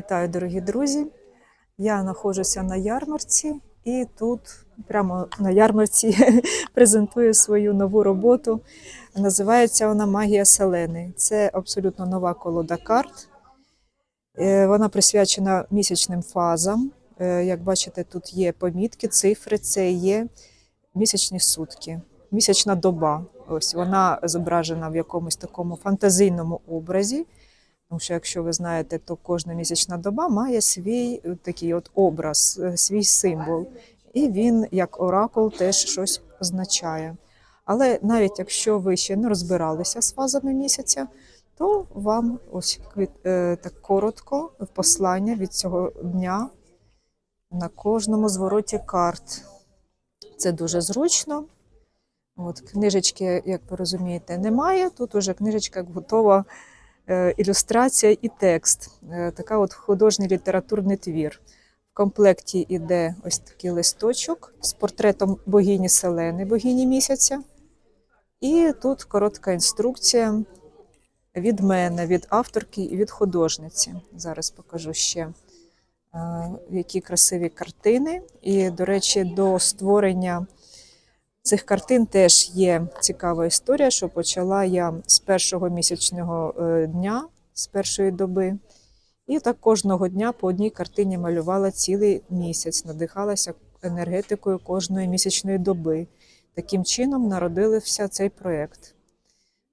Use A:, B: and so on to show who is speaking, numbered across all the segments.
A: Вітаю, дорогі друзі! Я знаходжуся на ярмарці і тут, прямо на ярмарці, презентую свою нову роботу. Називається вона Магія Селени. Це абсолютно нова колода карт. Е, Вона присвячена місячним фазам. Е, Як бачите, тут є помітки, цифри, це є місячні сутки, місячна доба. Ось вона зображена в якомусь такому фантазійному образі. Тому що, якщо ви знаєте, то кожна місячна доба має свій е, такий от образ, е, свій символ. І він, як оракул, теж щось означає. Але навіть якщо ви ще не розбиралися з фазами місяця, то вам ось е, так коротко послання від цього дня на кожному звороті карт. Це дуже зручно. От, книжечки, як ви розумієте, немає. Тут уже книжечка готова ілюстрація і текст. Е, Така от художній літературний твір. В комплекті йде ось такий листочок з портретом богині Селени, богині місяця. І тут коротка інструкція від мене, від авторки і від художниці. Зараз покажу ще, е, які красиві картини. І, до речі, до створення цих картин теж є цікава історія, що почала я з першого місячного е, дня, з першої доби. І так кожного дня по одній картині малювала цілий місяць, надихалася енергетикою кожної місячної доби. Таким чином народився цей проєкт.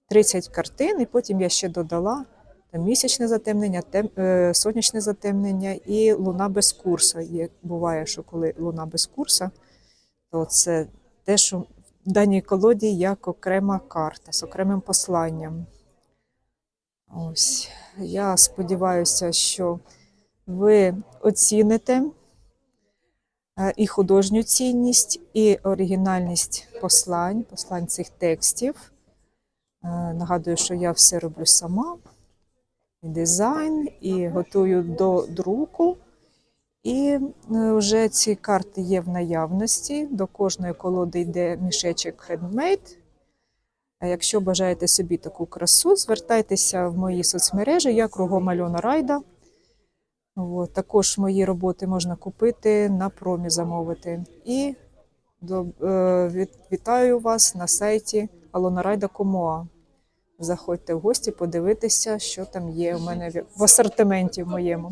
A: 30 картин, і потім я ще додала там місячне затемнення, тем, е, сонячне затемнення і луна без курса. Є, буває, що коли луна без курса, то це те, що в даній колоді як окрема карта з окремим посланням. Ось. Я сподіваюся, що ви оціните е, і художню цінність, і оригінальність послань, послань цих текстів. Е, Нагадую, що я все роблю сама. І дизайн, і готую до друку. І е, вже ці карти є в наявності. До кожної колоди йде мішечок. А якщо бажаєте собі таку красу, звертайтеся в мої соцмережі, я кругом Альона Райда. От, також мої роботи можна купити на промі замовити. І до, е, вітаю вас на сайті alonarayda.com.ua. Заходьте в гості, подивитися, що там є у мене в асортименті в моєму.